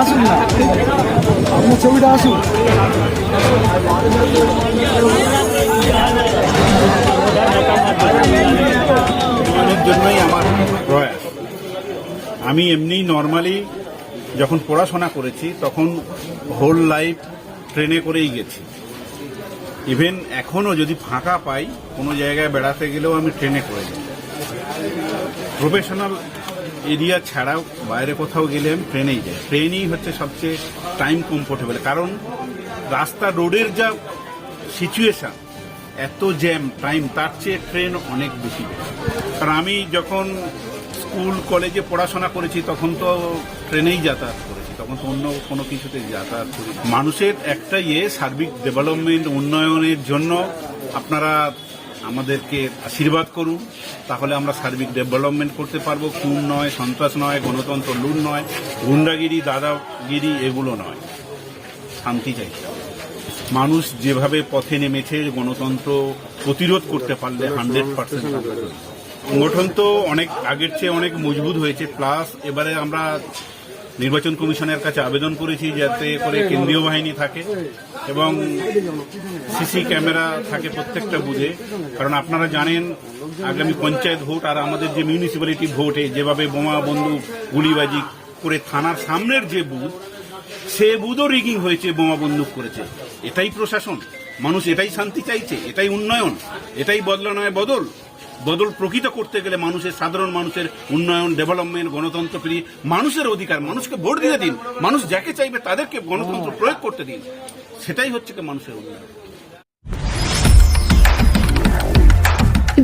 আসুন না। আপনার ছবিটা আসুন। জন্যই আমার আমি এমনি নর্মালি যখন পড়াশোনা করেছি, তখন হোল লাইফ ট্রেনে করেই গেছি। ইভেন এখনও যদি ফাঁকা পাই, কোনো জায়গায় বেড়াতে গেলেও আমি ট্রেনে করে যাই। প্রফেশনাল এরিয়া ছাড়াও বাইরে কোথাও গেলে আমি ট্রেনেই যাই। ট্রেনই হচ্ছে সবচেয়ে টাইম কমফোর্টেবল কারণ রাস্তা রোডের যা সিচুয়েশন এত জ্যাম টাইম তার চেয়ে ট্রেন অনেক বেশি। কারণ আমি যখন স্কুল কলেজে পড়াশোনা করেছি, তখন তো ট্রেনেই যাতায়াত করেছি। তখন তো অন্য কোনো কিছুতে যাতায়াত করি মানুষের একটা ইয়ে সার্বিক ডেভেলপমেন্ট উন্নয়নের জন্য আপনারা আমাদেরকে আশীর্বাদ করুন, তাহলে আমরা সার্বিক ডেভেলপমেন্ট করতে পারব। খুন নয়, সন্ত্রাস নয়, গণতন্ত্র লুট নয়, গুন্ডাগিরি, দাদাগিরি এগুলো নয়। শান্তি হবে। মানুষ যেভাবে পথে নেমেছে, গণতন্ত্র প্রতিরোধ করতে পারলে হান্ড্রেড পার্সেন্ট সংগঠন তো অনেক আগের চেয়ে অনেক মজবুত হয়েছে, প্লাস এবারে আমরা নির্বাচন কমিশনের কাছে আবেদন করেছি যাতে করে কেন্দ্রীয় বাহিনী থাকে। এবং সিসি ক্যামেরা থাকে প্রত্যেকটা বুথে। কারণ আপনারা জানেন, আগামী পঞ্চায়েত ভোট আর আমাদের যে মিউনিসিপ্যালিটি ভোটে যেভাবে বোমা বন্দুক, গুলিবাজি করে থানার সামনের যে বুথ, সে বুধও রিগিং হয়েছে, বোমা বন্দুক করেছে। এটাই প্রশাসন। মানুষ এটাই শান্তি চাইছে, এটাই উন্নয়ন, এটাই বদলা নয়, বদল। বদল প্রকৃত করতে গেলে মানুষের, সাধারণ মানুষের উন্নয়ন ডেভেলপমেন্ট গণতন্ত্র ফিরি মানুষের অধিকার, মানুষকে ভোট দিয়ে দিন। মানুষ যাকে চাইবে তাদেরকে গণতন্ত্র প্রয়োগ করতে দিন। সেটাই হচ্ছে কি মানুষের উন্নয়ন।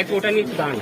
এক ওটা নিয়ে দাঁড়ান